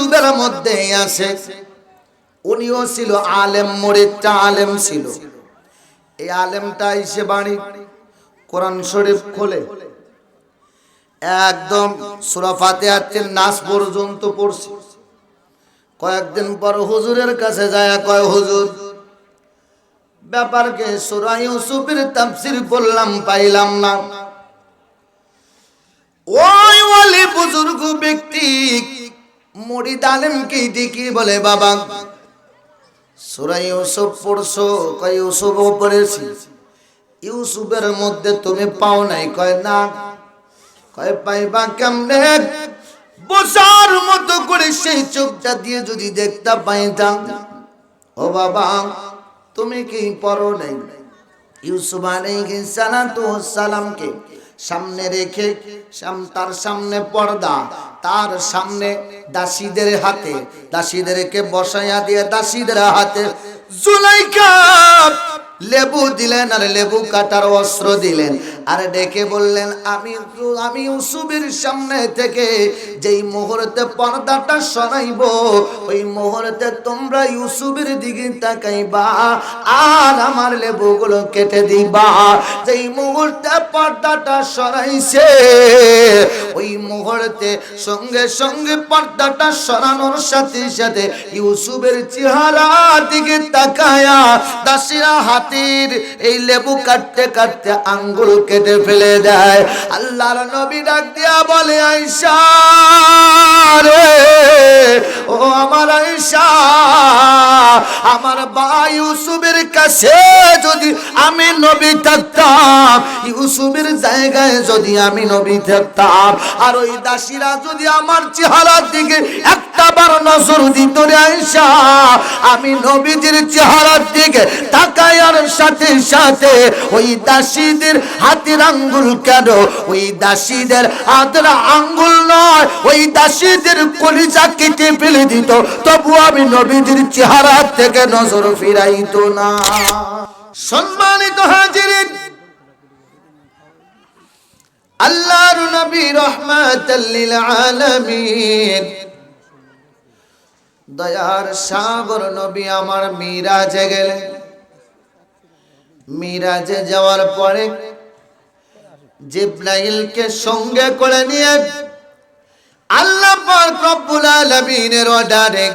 ইউসুফের মধ্যে আছে। উনিও ছিল আলেম, মরিদটা আলেম ছিল। এই আলেমটা এসে বাড়ি, কোরআন শরীফ খোলে। একদম সুরা ফাতিহার নাচ পর্যন্ত পড়ছে। কয়েকদিন পর হুজুরের কাছে যায়, কয়, হুজুর, ব্যাপারকে সুরা ইউসুফের তাফসীর বললাম পাইলাম না। ওই ওয়ালি বুজুর্গ ব্যক্তি মুরিদ আলেমকে ডেকে বলে বাবা? সুরা ইউসুফ পড়ছো, কয় ইউসুফও পড়েছি। ইউসুফের মধ্যে তুমি পাও নাই, কয় না? কয় পাইবা কেমনে? বসার মতো করে সেই চোখটা দিয়ে যদি দেখতে পাইতাম ও বাবা, তুমি কি পড়ো নাই? ইউসুফ আলাইহিস সালাতু সালামকে সামনে রেখে তার সামনে পর্দা, তার সামনে দাসীদের হাতে, দাসীদেরকে বসাইয়া দিয়ে দাসীদের হাতে। জুলাইকা, লেবু দিলেন আর লেবু কাটার অস্ত্র দিলেন। আর ডেকে বললেন, আমি আমি ইউসুফের সামনে থেকে যেই মুহূর্তে পর্দাটা সরাইব, ওই মুহূর্তে তোমরা ইউসুফের দিকে তাকাইবা আর আমার লেবুগুলো কেটে দিবা। যেই মুহূর্তে পর্দাটা সরাইছে, ওই মুহূর্তে সঙ্গে সঙ্গে পর্দাটা সরানোর সাথে সাথে ইউসুফের চেহারা দিকে তাকায়া দাসীরা হাতির এই লেবু কাটতে কাটতে আঙ্গুল কেটে ফেলে দেয়। আল্লাহর নবী ডাক দিয়া বলে আইসা ও আমার আইসা আমার বা ইউসুফের কাছে যদি আমি নবী থাকতাম ইউসুফের জায়গায় যদি আমি নবী থাকতাম আর ওই দাসীরা যদি আমার চেহারার দিকে একটা বার নজর দিত রে আমি নবীজির চেহারার দিকে তাকায়ার সাথে সাথে ওই দাসীদের হাতের আঙ্গুল কেন? ওই দাসীদের হাতের আঙ্গুল নয়, ওই দাসীদের কলিজা কেটে ফেলে দিত। তবু আমি নবীজির চেহারা থেকে নজর ফিরাইতো না। সম্মানিত হাজিরিন, আল্লাহর নবী রহমাতাল্লিল আলামিন। দয়ার সাগর নবী আমার মিরাজে গেলেন। মিরাজে যাওয়ার পরে জিব্রাইলকে সঙ্গে করে নিয়ে আল্লাহ পাক রব্বুল আলামিনের অর্ডারে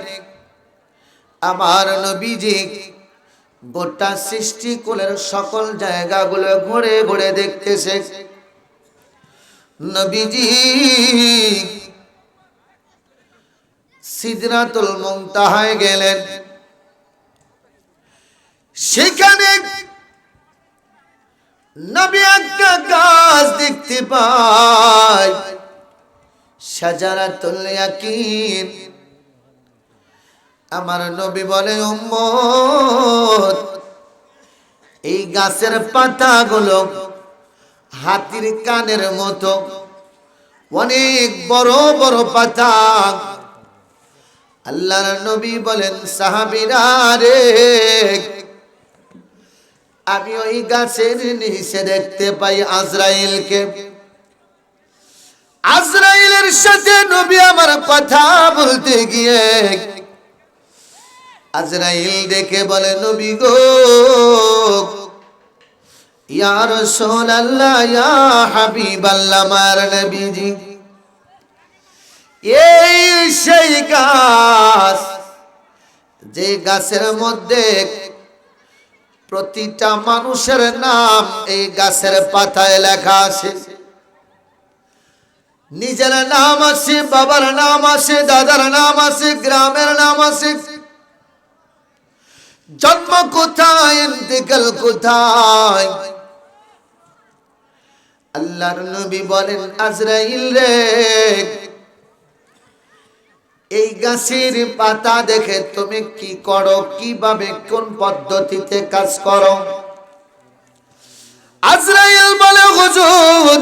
আমার নবীজি গোটা সৃষ্টি কুলের সকল জায়গাগুলো ঘুরে ঘুরে দেখতেছে। নবীজি সিদরাতুল মুনতাহায় গেলেন। সেখানে নবী একটা গাছ দেখতে পায়। সাজারাতুল ইয়াকিন। আমার নবী বলে, উম্মত, এই গাছের পাতাগুলো হাতির কানের মতো, অনেক বড় বড় পাতা। আল্লাহর নবী বলেন, সাহাবিরা রে, আমি ওই গাছের নিচে দেখতে পাই আজরাইলকে। আজরাইলের সাথে নবী আমার কথা বলতে গিয়ে আজরাইল দেখে বলে, নবী গো, ইয়া রাসূলুল্লাহ, ইয়া হাবিবাল্লাহ, আমার নবীজি, এই সেই গাছ, যে গাছের মধ্যে প্রতিটা মানুষের নাম এই গাছের পাতায় লেখা আছে। নিজের নাম আছে, বাবার নাম আছে, দাদার নাম আছে, গ্রামের নাম আছে জন্ম কোথায় ইন্তেকাল কোথায়? আল্লাহর নবী বলেন, আজরাইল রে, এই গাছের পাতা দেখে তুমি কি করো, কীভাবে কোন পদ্ধতিতে কাজ করো? আজরাইল বলে, হুজুর,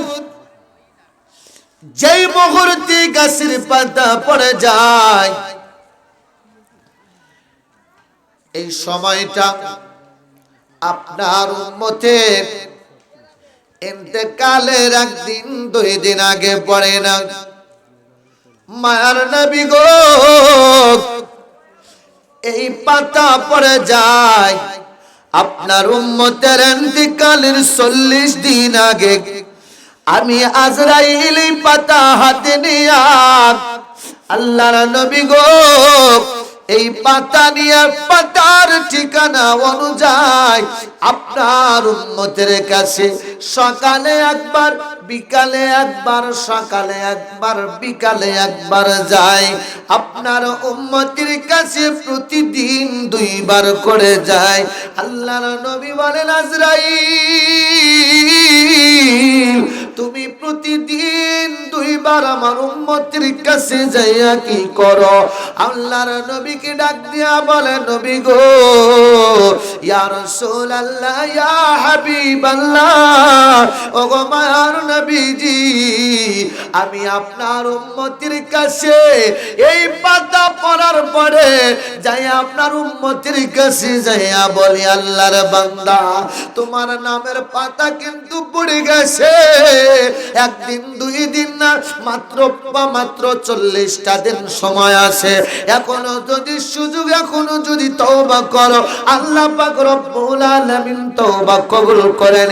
যেই মুহূর্তে গাছের পাতা পড়ে যায় এই সময়টা আপনার উম্মতের ইন্তেকালের একদিন, দুই দিন আগে পড়ে না। মায়ার নবী গো, এই পাতা পড়ে যায়। আপনার উম্মতের ইন্তিকালের চল্লিশ দিন আগে আমি আজরাইল পাতা হাতে নিয়া আল্লাহর নবী গো এই পাতা নিয়ে পাতার ঠিকানা অনুযায়ী আপনার উন্মতের কাছে সকালে একবার, বিকালে একবার, সকালে একবার, বিকালে একবার যায়। আপনার উম্মতির কাছে প্রতিদিন দুইবার করে যায়। আল্লাহর নবী বলেন, আজরাইল তুমি প্রতিদিন দুইবার আমার উম্মতির কাছে যাইয়া কি করো? আল্লাহর নবীকে ডাক দিয়া বলে, নবী গো, ইয়া রাসূলুল্লাহ, ইয়া হাবিবাল্লাহ গো মায়ার নবীজি, আমি আপনার উম্মতির কাছে এই পাতা পড়ার পরে যাই আপনার উম্মতির কাছে যাইয়া বলি, আল্লাহর বান্দা, তোমার নামের পাতা কিন্তু পড়ে গেছে। একদিন, দুই দিন না, মাত্র মাত্র চল্লিশটা দিন সময় আছে। এখনও যদি সুযোগ, এখনও যদি করো, আল্লাহ কবুল করে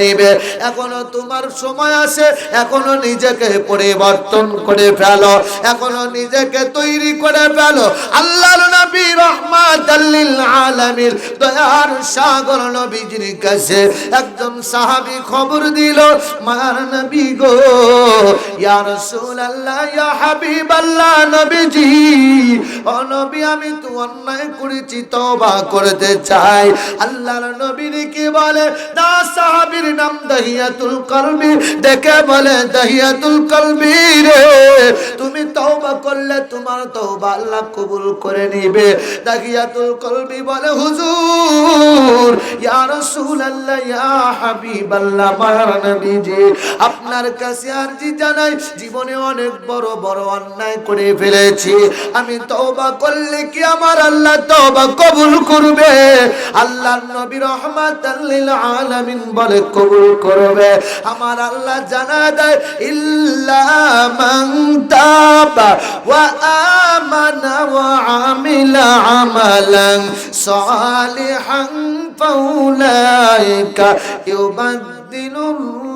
এখনও তোমার সময় আছে, এখনও নিজেকে পরিবর্তন করে ফেলো। এখনও নিজেকে তৈরি করে ফেলো। আল্লাহর নবী রহমাতাল লিল দয়ার সাগর নবীজির কাছে একজন সাহাবী খবর দিল মার নবী গো। ইয়া রাসূলুল্লাহ, ইয়া হাবিবাল্লাহ, নবীজি। ও নবী, আমি তো অন্যায় করেছি, তওবা করতে চাই। আল্লাহর নবীর কি বলে, না সাহাবীর নাম দাহিয়াতুল কলবি। দেখে বলে, দাহিয়াতুল কলবি রে। তুমি তওবা করলে তোমার তওবা আল্লাহ কবুল করে নেবে। দাহিয়াতুল কলবি বলে, হুজুর, ইয়া রাসূলুল্লাহ, ইয়া হাবিবাল্লাহ মার নবীজি আপনার কাছে আরজি জানাই, জীবনে অনেক বড় বড় অন্যায় করে ফেলেছি। আমি তওবা করলে কি আমার আল্লাহ তওবা কবুল করবে? আল্লাহর নবী রহমাতাল লিল আলামিন বলে, কবুল করবে। আমার আল্লাহ জানা দেয়, ইল্লা মান তাবা ওয়া আমানা ওয়া আমিলা আমালান সালিহান ফাউলাইকা ইউবাদদিলুল্লাহু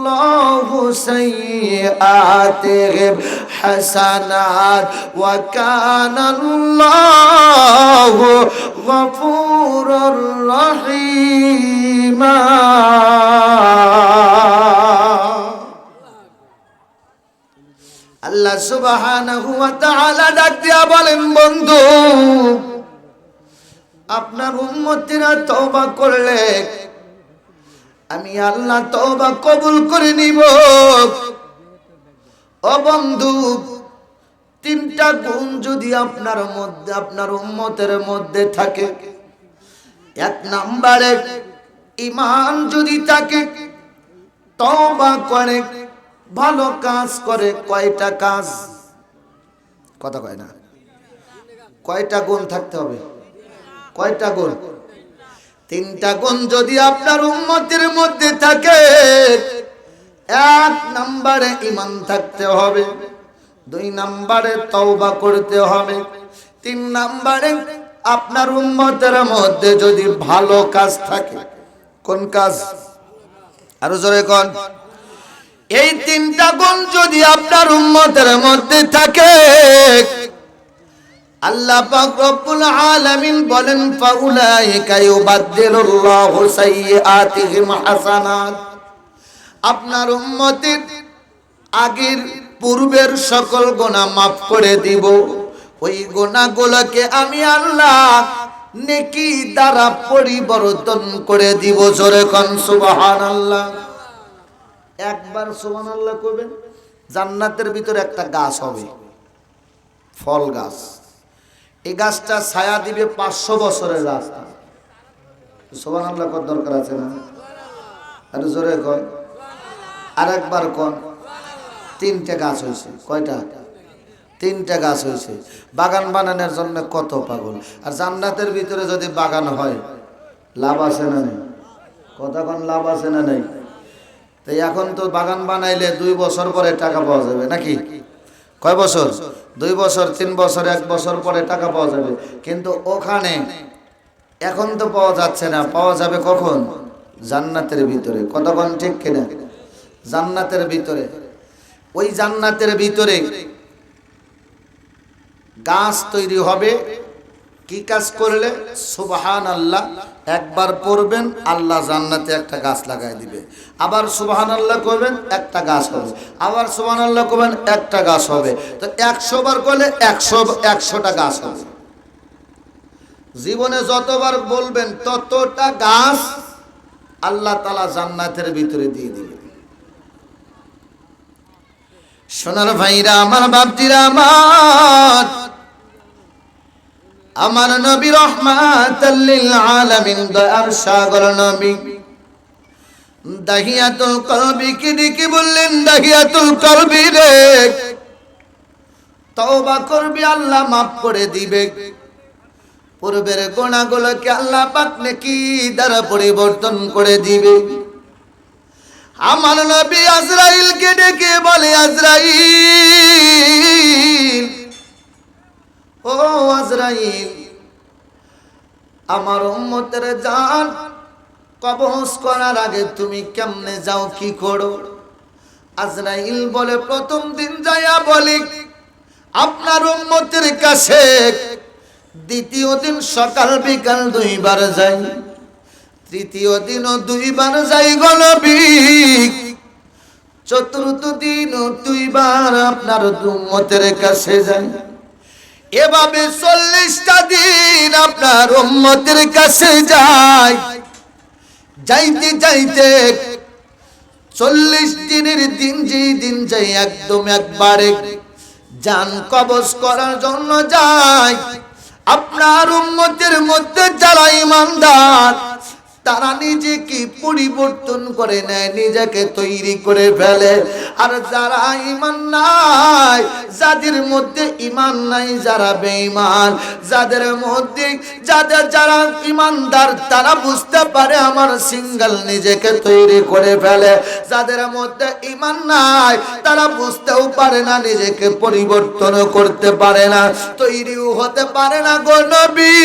সাইয়্যাতিহিম হাসানাত ওয়া কানাল্লাহু গফুরুর রহিমা আল্লাহ সুবহানাহু ওয়া তাআলা ডাক দিয়া বলেন, বন্ধু, আপনার উম্মতিরা তওবা করলে আমি আল্লাহ তওবা কবুল করে নিব। ও বন্ধু, তিনটা গুণ যদি আপনার মধ্যে, আপনার উম্মতের মধ্যে থাকে, এক নাম্বারে ইমান যদি থাকে, তওবা করে, ভালো কাজ করে, কয়টা কাজ? কথা কয় না। কয়টা গুণ থাকতে হবে? কয়টা গুণ? তিনটা গুণ যদি আপনার উন্মতির মধ্যে থাকে, এক নম্বরে ইমান থাকতে হবে, দুই নম্বরে তওবা করতে হবে, তিন নম্বরে আপনার উন্মতের মধ্যে যদি ভালো কাজ থাকে, কোন কাজ? আরও জোরে কোন? এই তিনটা গুণ যদি আপনার উন্মতের মধ্যে থাকে আল্লাহ পাক রব্বুল আলামিন বলেন, ফাউলাইকা ইউবাদদিলুল্লাহু সাইয়্যাতিহিম হাসানাত। আপনার উম্মতের আগের পূর্বের সকল গোনা মাফ করে দিব। ওই গুনাহগুলোকে আমি আল্লাহ নেকি দ্বারা পরিবর্তন করে দিব। জোরে কোন, সুবহানাল্লাহ। একবার সুবহানাল্লাহ করবেন জান্নাতের ভিতরে একটা গাছ হবে, ফল গাছ। এই গাছটা ছায়া দিবে পাঁচশো বছরের রাস্তা। সোবান আল্লাহ কর দরকার আছে না? আরে জোরে কয়। আর একবার কন। তিনটে গাছ হয়েছে। কয়টা? তিনটা গাছ হয়েছে। বাগান বানানোর জন্য কত পাগল। আর জান্নাতের ভিতরে যদি বাগান হয়, লাভ আছে না নেই? কোন, লাভ আছে না নেই? তো এখন তো বাগান বানাইলে দুই বছর পরে টাকা পাওয়া যাবে, নাকি? কয় বছর? দুই বছর, তিন বছর, এক বছর পরে টাকা পাওয়া যাবে। কিন্তু ওখানে এখন তো পাওয়া যাচ্ছে না। পাওয়া যাবে কখন? জান্নাতের ভিতরে। কতক্ষণ ঠিক কিনা? জান্নাতের ভিতরে। ওই জান্নাতের ভিতরে গাছ তৈরি হবে কি কাজ করলে? সুবহান আল্লাহ একবার পড়বেন, আল্লাহ জান্নাতে একটা গাছ লাগাই দিবে। আবার সুবহান আল্লাহ করবেন, একটা গাছ হবে। আবার সুবহান আল্লাহ করবেন, একটা গাছ হবে। তো একশো বার করলে একশো, একশোটা গাছ হবে। জীবনে যতবার বলবেন, ততটা গাছ আল্লাহ তালা জান্নাতের ভিতরে দিয়ে দিবে। সোনার ভাইরা, আমার বাপজিরা আমার আমার নবী রহমাতাল্লিল আলামিন, দয়ার সাগর নবী। দাহিয়াতুল কলবি কি ডেকে বললেন, দাহিয়াতুল কলবি রে। তওবা করবি, আল্লাহ মাফ করে দিবে। পূর্বের গোনাগুলোকে আল্লাহ পাক নাকি দ্বারা পরিবর্তন করে দিবে। আমার নবী আজরাইলকে ডেকে বলে, আজরাইল ও আজরাইল, আমার উম্মতের জান কবজ করার আগে তুমি কেমনে যাও, কি করো? আজরাইল বলে, প্রথম দিন যাইয়া বলি, আপনার উম্মতের কাছে দ্বিতীয় দিন সকাল বিকাল দুইবার যাই, তৃতীয় দিনও দুইবার যাই গলবি চতুর্থ দিনও দুইবার আপনার উম্মতের কাছে যাই। এভাবে চল্লিশটা দিন আপনার উম্মতের কাছে যায় যাইতে যাইতে চল্লিশ দিনের দিন যেই দিন যাই একদম একবারে যান কবজ করার জন্য যায় আপনার উম্মতের মধ্যে যারা ইমানদার তারা নিজেকে পরিবর্তন করে নেয়, নিজেকে তৈরি করে ফেলে। আর যারা ইমান নাই যাদের মধ্যে ইমান নাই, যারা বেঈমান, যাদের মধ্যে, যাদের যারা ইমানদার তারা বুঝতে পারে আমার সিঙ্গেল নিজেকে তৈরি করে ফেলে। যাদের মধ্যে ইমান নাই, তারা বুঝতেও পারে না, নিজেকে পরিবর্তন করতে পারে না। তৈরিও হতে পারে না গো নবী,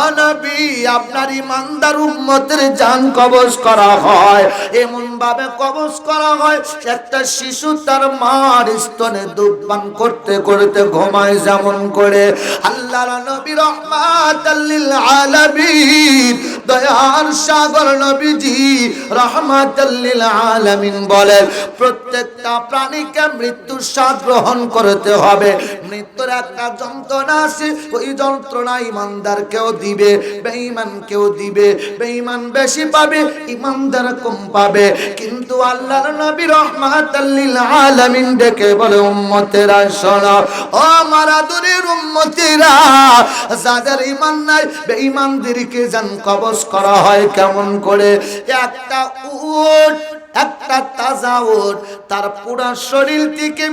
ও নবী আপনার ইমানদার উম্মতের জান কবজ করা হয়, এমন ভাবে কবজ করা হয়, একটা শিশু তার মার স্তনে দুধ পান করতে করতে ঘুমায় যেমন করে। আল্লাহর নবী রহমাতাল্লিল আলামিন, দয়ার সাগর নবীজি রহমাতাল্লিল আলামিন বলেন, প্রত্যেকটা প্রাণীকে মৃত্যুর স্বাদ গ্রহণ করতে হবে। মৃত্যুর একটা যন্ত্রণা আছে, ওই যন্ত্রণা ইমানদার কেউ দিবে, বেঈমান কেউ দিবে, বেঈমান বেশি পাবে, ইমানদার কম পাবে। কিন্তু আল্লাহর নবী রহমাতাল্লিল আলামিন ডেকে বলে, উম্মতেরা, শোনো, ও আমার আদরের উম্মতেরা, যাদের ইমান নাই, বেঈমানদেরকে জান কবজ করা হয় কেমন করে? একটা উট একটা তাজা ওট, তার পুরা শরীর থেকে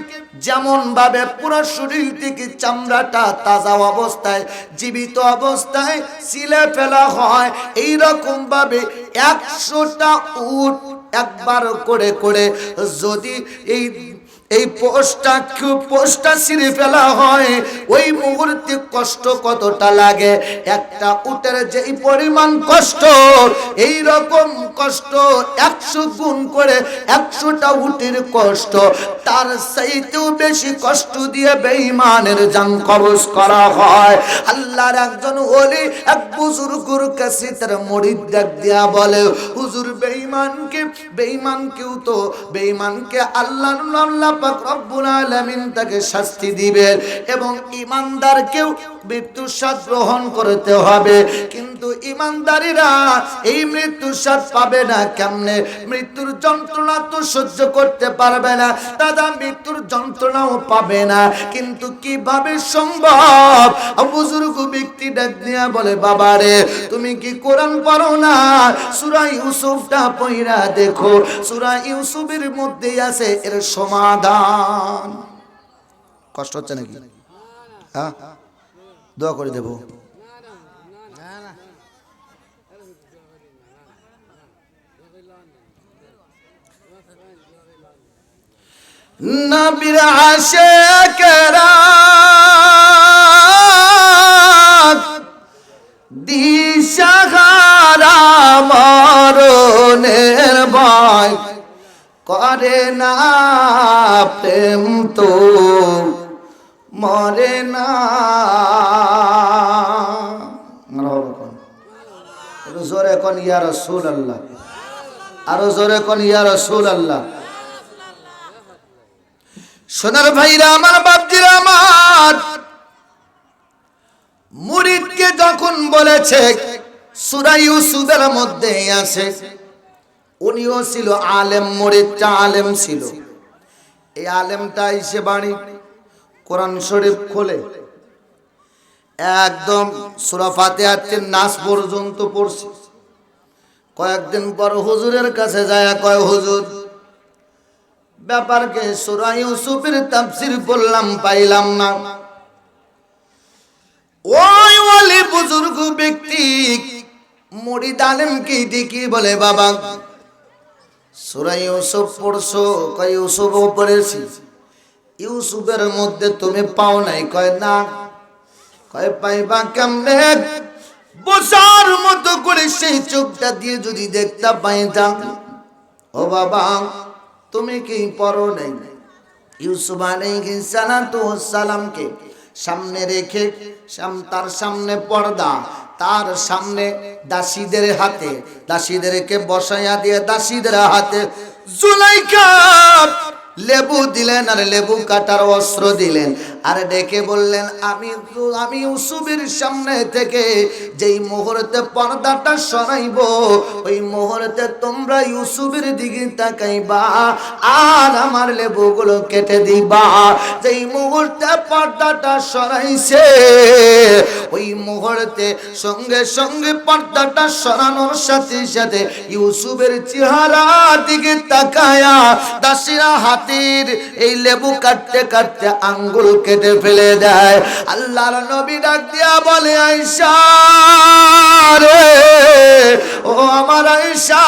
যেমন ভাবে পুরো শরীর থেকে চামড়াটা তাজা অবস্থায়, জীবিত অবস্থায় সিলে ফেলা হয় এই রকম ভাবে একশোটা উট একবার করে করে যদি এই এই পোস্টটা পোস্টটা ছিঁড়ে ফেলা হয়? ওই মুহূর্তে কষ্ট কতটা লাগে? একটা উটের যেই পরিমাণ কষ্ট এই রকম কষ্ট একশো গুণ করে একশোটা উটের কষ্ট। তার চাইতেও বেশি কষ্ট দিয়ে বেঈমানের জান কবজ করা হয়। আল্লাহর একজন ওলি এক বুজুর্গর কাছে তার মরিদ ডাক দিয়া বলে, হুজুর, বেঈমানকে, বেঈমানকেও তো, বেঈমানকে আল্লাহ আল্লাহ পাক রব্বুল আলামিন তাকে শাস্তি দিবেন এবং ইমানদারকেও মৃত্যুর স্বাদ গ্রহণ করতে হবে। কিন্তু ইমানদারিরা এই মৃত্যুর স্বাদ পাবে না কেমনে? মৃত্যুর যন্ত্রণা তো সহ্য করতে পারবে না, দাদা মৃত্যুর যন্ত্রণাও পাবে না। কিন্তু কীভাবে সম্ভব? বুজুর্গ ব্যক্তি ডাক দিয়া বলে বাবারে তুমি কি কোরআন পড়ো না? সূরা ইউসুফটা পইরা দেখো। সূরা ইউসুফের মধ্যে আছে এর সমাধান। কষ্ট হচ্ছে নাকি? হ্যাঁ? দোয়া করে দেব। নবীর আশে করে না প্রেম তো মরে না কোন, ইয়া রসুল আল্লাহ আরও জোরে কোন, ইয়া রসুল আল্লাহ সোনার ভাইরা, আমার বাপজিরা, আমার মুরিদকে যখন বলেছে, সুরা ইউসুফের মধ্যে আছে, উনিও ছিল আলেম, মুরিদটা আলেম ছিল। এই আলেমটা এসে বাড়ি কোরআন শরীফ খোলে। একদম সুরা ফাতিহার নাচ পর্যন্ত পড়ছে। কয়েকদিন পর হুজুরের কাছে যায়, কয়, হুজুর, ব্যাপারকে সুরা ইউসুফের তাফসির বললাম পাইলাম না। ওই ওয়ালি বুজুর্গ ব্যক্তি মুরিদ আলেমকে ডেকে বলে, বাবা, সুরা ইউসুফ পড়ছো? কয় ইউসুফও পড়েছি। ইউসুফের মধ্যে তুমি পাও নাই? কয়, না। কয়, পাইবা কেমনে? বসার মতো করে সেই চোখটা দিয়ে যদি দেখতে পাইতাম ও বাবা, তুমি কি পড়ো নাই? ইউসুফ সালামকে সামনে রেখে তার সামনে পর্দা, তার সামনে দাসীদের হাতে, দাসীদেরকে বসাইয়া দিয়ে দাসীদের হাতে জুলাইকা লেবু দিলেন আর লেবু কাটার অস্ত্র দিলেন। আর ডেকে বললেন, আমি আমি ইউসুফের সামনে থেকে যেই মুহূর্তে পর্দাটা সরাইব, ওই মুহূর্তে তোমরা ইউসুফের দিকে তাকাইবা আর আমার লেবুগুলো কেটে দিবা। যেই মুহূর্তে পর্দাটা সরাইছে, ওই মুহূর্তে সঙ্গে সঙ্গে পর্দাটা সরানোর সাথে সাথে ইউসুফের চেহারা দিকে তাকায়া দাসিরা হাতির এই লেবু কাটতে কাটতে আঙ্গুল কেটে ফেলে দেয়। আল্লাহর নবী ডাক দিয়া বলে আইসা ও আমার আইসা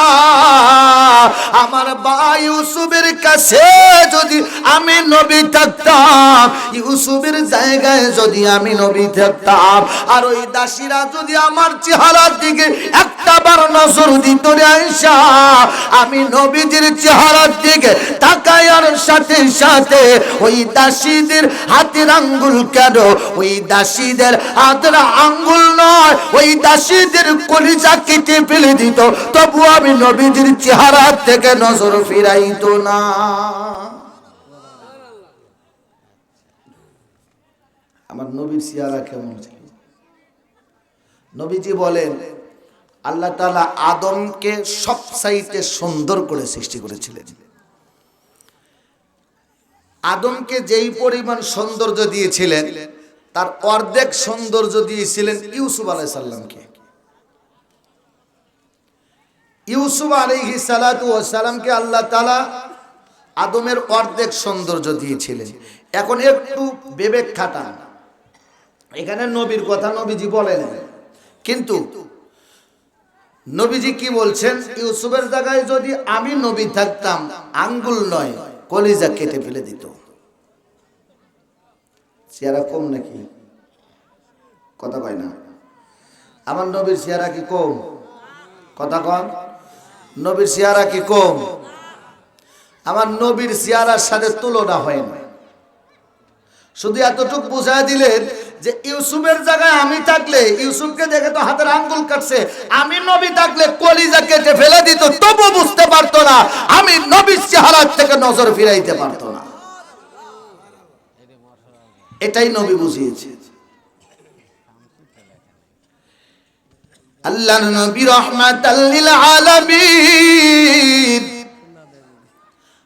আমার ভাই ইউসুফের কাছে যদি আমি নবী থাকতাম, ইউসুফের জায়গায় যদি আমি নবী থাকতাম, আর ওই দাসীরা যদি আমার চেহারার দিকে একটা বার নজর দিত রে আইসা আমি নবীজির চেহারার দিকে তাকায়ার সাথে সাথে ওই দাসীদের হাতের আঙ্গুল কেন? ওই দাসীদের হাতের আঙ্গুল নয়, ওই দাসীদের কলিজা কেটে ফেলে দিত। তবু আমি নবীজির চেহারা থেকে নজর ফিরাইতো না। আমার নবীর চেহারা কেমন ছিল? নবীজি বলেন, আল্লাহ তাআলা আদমকে সব সাইতে সুন্দর করে সৃষ্টি করেছিলেন। আদমকে যেই পরিমাণ সৌন্দর্য দিয়েছিলেন, তার অর্ধেক সৌন্দর্য দিয়েছিলেন ইউসুফ আলাই সাল্লামকে ইউসুফ আলাইহি সালাতু সালামকে আল্লাহ তালা আদমের অর্ধেক সৌন্দর্য দিয়েছিলেন। এখন একটু বিবেক খাটান এখানে নবীর কথা নবীজি বলেন। কিন্তু নবীজি কি বলছেন? ইউসুফের জায়গায় যদি আমি নবী থাকতাম, আঙ্গুল নয় কলিজা কেটে ফেলে দিত। চেহারা কম নাকি? কথা কয় না। আমার নবীর চেহারা কি কম? কথা কন। নবীর চেহারা কি কম? আমার নবীর চেহারার সাথে তুলনা হয় না। শুধু এতটুকু বুঝাই দিলেন যে ইউসুফের জায়গায় আমি থাকলে, ইউসুফকে দেখে তো হাতের আঙ্গুল কাটছে। আমি নবী থাকলে কলিজা কেটে ফেলে দিত তবু বুঝতে পারতো না। আমি নবীর চেহারার থেকে নজর ফিরাইতে পারতো না। এটাই নবী বুঝিয়েছে। আল্লাহ নবী রহমাতাল্লিল আলামিন।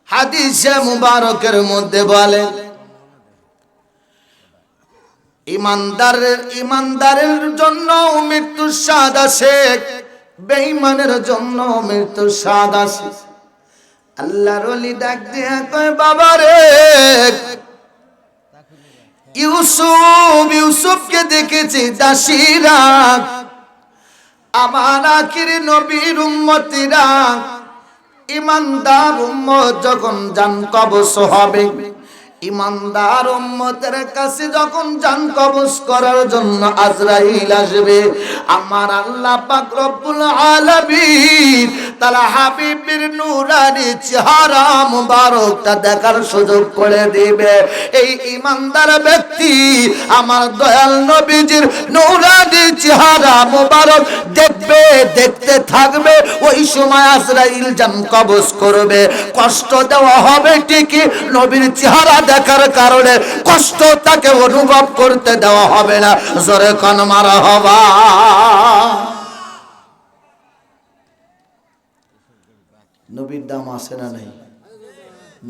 হাদিসে মুবারকের মধ্যে বলেন ইমানদারের ইমানদারের জন্য মৃত্যু স্বাদ আছে বেঈমানের জন্য মৃত্যু স্বাদ আছে আল্লাহর ওলি ডাক দিয়া কয়, বাবা রে, ইউসুফ, ইউসুফকে দেখেছি দাসীরা, আমার আখির নবীর উম্মতিরা, ইমানদার উম্মত যখন জান কবস হবে। ইমানদার উম্মতের কাছে যখন জান কবজ করার জন্য আজরাইল আসবে, আমার আল্লাহ পাক রব্বুল আলামিন তাহলে হাবিবের নুরানি চেহারা মুবারকটা দেখার সুযোগ করে দিবে। এই ইমানদার ব্যক্তি আমার দয়াল নবীজির নুরানি চেহারা মুবারক দেখতে থাকবে, ওই সময় আজরাইল জান কবজ করবে। কষ্ট দেওয়া হবে ঠিকই, নবীর চেহারা দেখার কারণে কষ্ট তাকে অনুভব করতে দেওয়া হবে না। জোরে কন, মারা হবা। নবীর দাম আছে না নাই?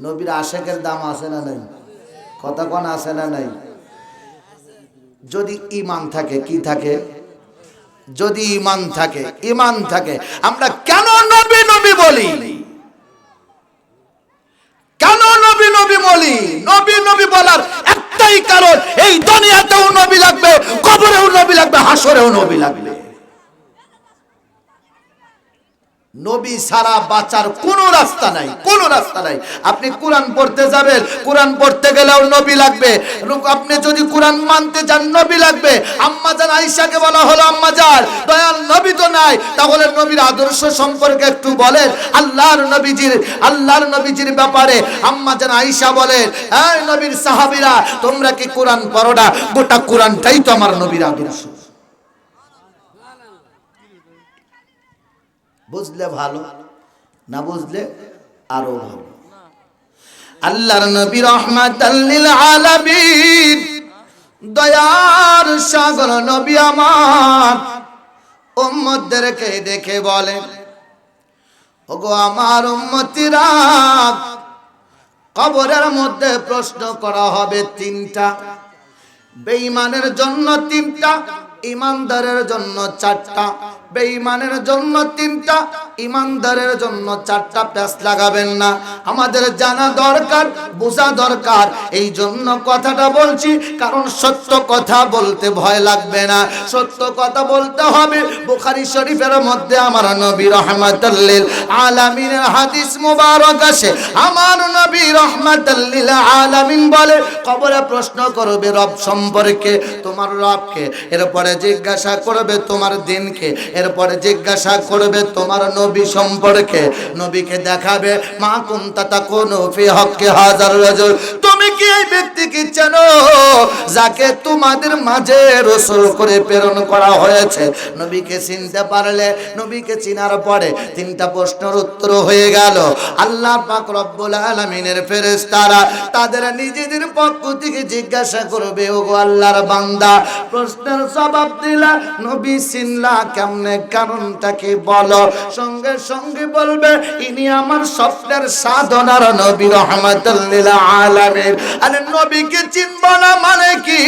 নবীর আশেকের দাম আছে না নাই? কথা কন, আছে না নাই? যদি ইমান থাকে, কি থাকে? যদি ইমান থাকে ইমান থাকে, আমরা কেন নবী নবী বলি? কেন নবী নবী বলি? নবী নবী বলার একটাই কারণ, এই দুনিয়াতেও নবী লাগবে, কবরেও নবী লাগবে, হাসরেও নবী লাগবে। নবী ছাড়া বাঁচার কোনো রাস্তা নাই, কোনো রাস্তা নাই। আপনি কোরআন পড়তে যাবেন, কোরআন পড়তে গেলেও নবী লাগবে। আপনি যদি কোরআন মানতে চান, নবী লাগবে। আম্মা জান আয়েশাকে বলা হলো, আম্মা জান দয়াল নবী তো নাই। তাহলে নবীর আদর্শ সম্পর্কে একটু বলেন। আল্লাহর নবীজির আল্লাহর নবীজির ব্যাপারে আম্মা জান আয়েশা বলেন, এই নবীর সাহাবীরা, তোমরা কি কোরআন পড়ো না? গোটা কোরআনটাই তো আমার নবীর আদর্শ। বুঝলে ভালো, না বুঝলে আরও ভালো। আল্লাহর নবী রহমাতাল্লিল আলামিন, দয়ার সাগর নবী আমার উম্মতদেরকে দেখে বলে, ওগো আমার উম্মতিরা, কবরের মধ্যে প্রশ্ন করা হবে তিনটা। বেঈমানের জন্য তিনটা ইমানদারের জন্য চারটা। বেঈমানের জন্য তিনটা ইমানদারের জন্য চারটা প্যাস লাগাবেন না। আমাদের জানা দরকার, বোঝা দরকার। এই জন্য কথাটা বলছি, কারণ সত্য কথা বলতে ভয় লাগবে না। সত্য কথা বলতে হবে, বুখারী শরীফের মধ্যে আমার নবী রহমাতাল্লিল আলামিনের হাদিস মুবারক আছে আমার নবী রহমাতাল্লিল আলামিন বলে, কবরে প্রশ্ন করবে রব সম্পর্কে, তোমার রবকে। এরপরে জিজ্ঞাসা করবে তোমার দিনকে। এরপরে জিজ্ঞাসা করবে, তোমার নবী সম্পর্কে? নবীকে দেখাবে, মা কুন্তা তাকুনু ফি হক্কে হাজার রাজুল। তুমি কি এই ব্যক্তিকে চেনো যাকে তোমাদের মাঝে রসুল করে প্রেরণ করা হয়েছে? নবীকে চিনতে পারলে, নবীকে চিনার পরে তিনটা প্রশ্নের উত্তর হয়ে গেল। আল্লাহ পাক রব্বুল আলামিনের ফেরেশতারা তাদের নিজেদের পক্ষ থেকে জিজ্ঞাসা করবে, ওগো আল্লাহর বান্দা? প্রশ্নের জবাব দিলা, নবী চিনলা কেমনে কারণটাকে বলো? সঙ্গে সঙ্গে বলবে, ইনি আমার স্বপ্নের সাধনার নবী রহমাতুল্লিল আলামিন। আরে নবীকে চিনব না মানে কি?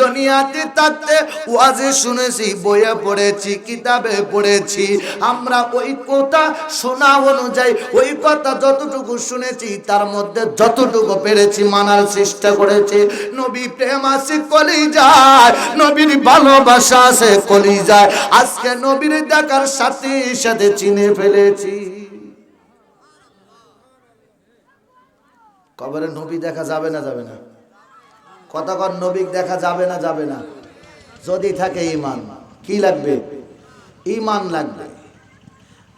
দুনিয়াতে থাকতে ওয়াজে শুনেছি, বইয়ে পড়েছি, কিতাবে পড়েছি। আমরা ওই কথা শোনা অনুযায়ী, ওই কথা যতটুকু শুনেছি, তার মধ্যে যতটুকু পেরেছি, মানার চেষ্টা করেছি। নবী প্রেম আছে কলি যায় নবীর ভালোবাসা আছে কলি যায় আজকে নবীর দেখার সাথে সাথে চিনে ফেলেছি। কবরে নবী দেখা যাবে না যাবে না। কতক্ষণ নবী দেখা যাবে না যাবে না। যদি থাকে ইমান কি লাগবে? ইমান লাগবে।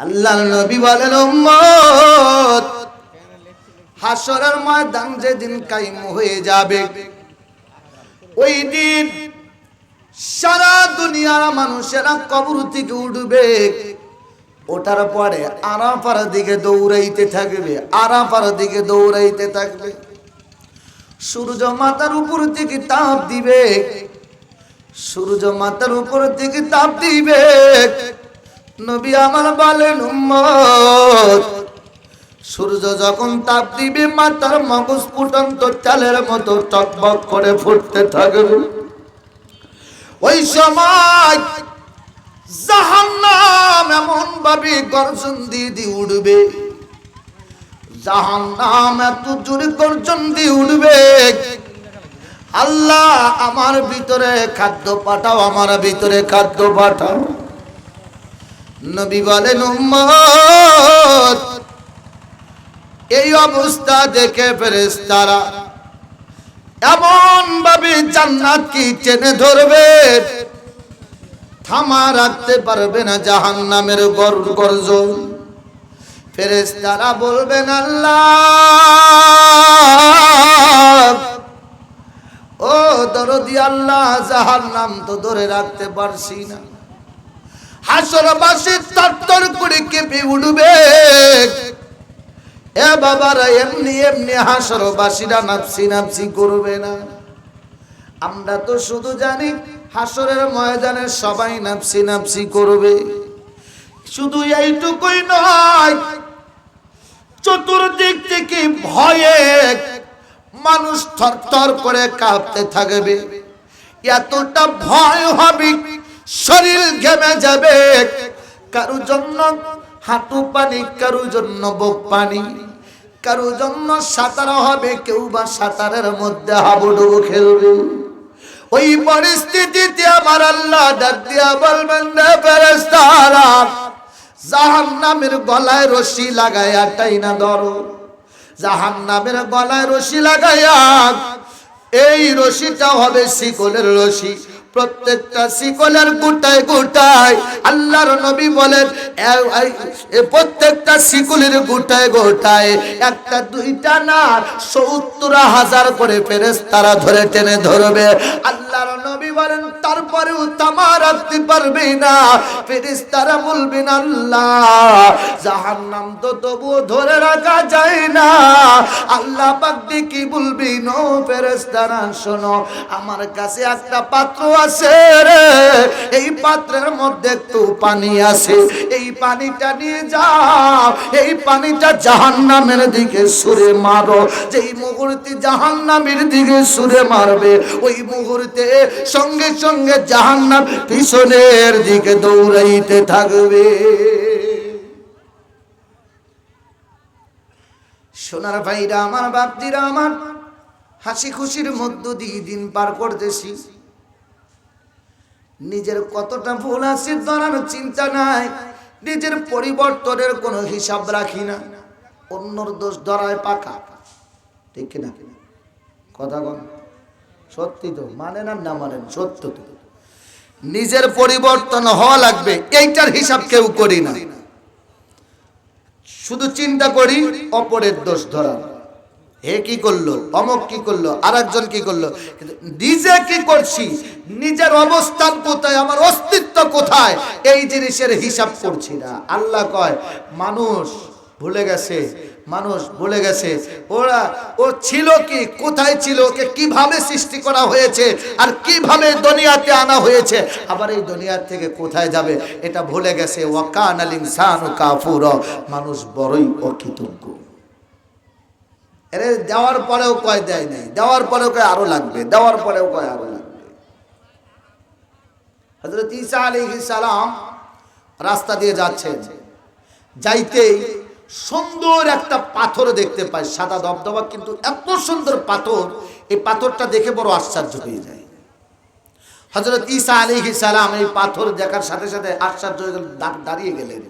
আল্লাহ নবী বলেন হাসরের ময়দান যেদিন কায়েম হয়ে যাবে, ওই দিন সারা দুনিয়ার মানুষেরা কবর থেকে উঠবে। ওটার পরে আরাফার দিকে দৌড়াইতে থাকবে, আরাফার দিকে দৌড়াইতে থাকবে। সূর্য মাতার উপর থেকে তাপ দিবে, সূর্য মাতার উপর থেকে তাপ দিবে। নবী আমার বলেন সূর্য যখন তাপ দিবে মাথার মগজ ফুটন্ত চালের মতো টকবক করে ফুটতে থাকবে। ওই সময় জাহান্নাম এমন ভাবে গর্জন দিয়ে দিয়ে উঠবে। জাহান্নাম এত জোরে গর্জন দিয়ে উঠবে, আল্লাহ, আমার ভিতরে খাদ্য পাঠাও, আমার ভিতরে খাদ্য পাঠাও। নবী বলেন, উম্মত, এই অবস্থা দেখে ফেরেশতারা এমন ভাবে জান্নাত কি চেনে ধরবে? থামা রাখতে পারবে না জাহান নামের গর্জন ফেরেশতারা বলবেন, আল্লাহ! ও দরদি, আল্লাহ যাহার নাম তো ধরে রাখতে পারছি না। হাসরবাসী তত্তর করে কেঁপে উঠবে। এ বাবারা, এমনি এমনি হাসরবাসীরা নাপসি নাপসি করবে না। আমরা তো শুধু জানি হাসরের ময়দানে সবাই নাপসি নাপসি করবে। শুধু এইটুকুই নয়, চতুর্দিক থেকে ভয়ে মানুষ থরথর করে কাঁপতে থাকবে। এতটা ভয় হবে, শরীর ঘেমে যাবে। কারও জন্য হাঁটু পানি, কারও জন্য বুক পানি, কারও জন্য সাঁতার হবে, কেউ বা সাঁতারের মধ্যে হাবুডুবু খেলবে। ওই পরিস্থিতিতে আমার আল্লাহ ডাক দিয়া বলবেন রে ফেরেশতারা, জাহান্নামের গলায় রশি লাগায়া টাইনা ধরো। জাহান্নামের গলায় রশি লাগায়া, এই রশিটা হবে শিকলের রশি। প্রত্যেকটা শিকলের গোটায় গোটায় আল্লাহর নবী বলেন প্রত্যেকটা শিকলের গোটায় গোটায় একটা দুইটা না, সত্তর হাজার করে ফেরেস তারা ধরে টেনে ধরবে। আল্লাহর নবী বলেন, তারপরেও তামা রাখতে পারবে না ফেরেস তারা বলবেন আল্লাহ, জাহান্নাম তো তবুও ধরে রাখা যায় না। আল্লাহ পাক কি বলবি, নো ফেরেস্তারা শোনো, আমার কাছে একটা পাত্র আছে রে। এই পাত্রের মধ্যে একটু পানি আছে। এই পানিটা নিয়ে যাও। এই পানিটা জাহান্নামের দিকে সুরে মারো। যেই মুহূর্তে জাহান্নামের দিকে সুরে মারবে, ওই মুহূর্তে সঙ্গে সঙ্গে জাহান্নাম পিছনের দিকে দৌড়াইতে থাকবে। সোনার ভাইরা, আমার বাপজিরা, আমার হাসি খুশির মধ্য দিয়ে দিন পার করতেছি। নিজের কতটা ভুল আছে ধরার চিন্তা নাই। নিজের পরিবর্তনের কোনো হিসাব রাখি না। অন্যর দোষ ধরায় পাকা। ঠিক কিনা? কথা কন। সত্যি তো? মানেন আর না মানেন? সত্য তো। নিজের পরিবর্তন হওয়া লাগবে। এইটার হিসাব কেউ করি না। শুধু চিন্তা করি, অপরের দোষ ধরা হে কি করল? অমক কি করল? আর একজন কি করল? নিজে কি করছি? নিজের অবস্থান কোথায়? আমার অস্তিত্ব কোথায়? এই জিনিসের হিসাব করছি না। আল্লাহ কয়, মানুষ ভুলে গেছে, মানুষ ভুলে গেছে। ওরা, ও ছিল কি? কোথায় ছিল? ওকে কীভাবে সৃষ্টি করা হয়েছে? আর কীভাবে দুনিয়াতে আনা হয়েছে? আবার এই দুনিয়ার থেকে কোথায় যাবে? এটা ভুলে গেছে। ওয়াকান আল ইনসানু কাফুর। মানুষ বড়ই অকৃতজ্ঞ। এরে দেওয়ার পরেও কয় দেয় নাই। দেওয়ার পরেও কয় আরও লাগবে দেওয়ার পরেও কয় আরও লাগবে। হযরত ঈসা আলাইহিস সালাম রাস্তা দিয়ে যাচ্ছেন। যাইতেই সুন্দর একটা পাথর দেখতে পায় সাদা দবদবা কিন্তু এত সুন্দর পাথর এই পাথরটা দেখে বড় আশ্চর্য হয়ে যায়। হজরত ঈসা আলী সালাম এই পাথর দেখার সাথে সাথে আশ্চর্য হয়ে গেলেন, দাঁড়িয়ে গেলেন।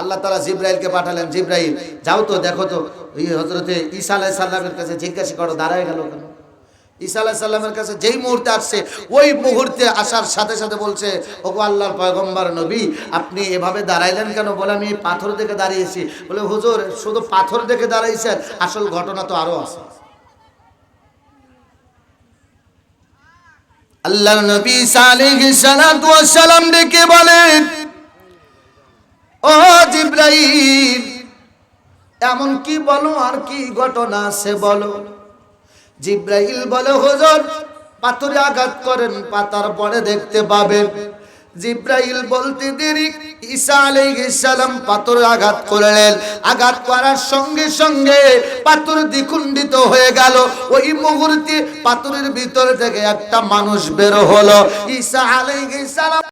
আল্লাহ তালা জিব্রাইলকে পাঠালেন জিব্রাইল যাও তো দেখো তো এই হজরতে ঈসা আলাহ সাল্লামের কাছে জিজ্ঞাসা করো, দাঁড়ায় গেল কেন? ঈসা আলাহ সাল্লামের কাছে যেই মুহূর্তে আসছে, ওই মুহূর্তে আসার সাথে সাথে বলছে, ওগো আল্লাহর পয়গম্বর নবী, আপনি এভাবে দাঁড়াইলেন কেন? বলে, আমি পাথর দেখে দাঁড়িয়েছি। বলে, হুজুর, শুধু পাথর দেখে দাঁড়াইছেন, আসল ঘটনা তো আরও আছে। আল্লাহর নবী সালেহ সালাম ডেকে বলেন, ও জিব্রাইল এমন কি বলো আর কি ঘটনা আছে বলো? জিব্রাহিল বলে, হুজুর, পাথরে আঘাত করেন, পাতার পরে দেখতে পাবেন। জিব্রাইল বলতে দেরি, ঈসা আলাইহিস সালাম পাথরে আঘাত করলেন। আঘাত করার সঙ্গে সঙ্গে পাথর দ্বিখণ্ডিত হয়ে গেল। ওই মুহূর্তে পাথরের ভিতর থেকে একটা মানুষ বের হলো। ঈসা আলাইহিস সালাম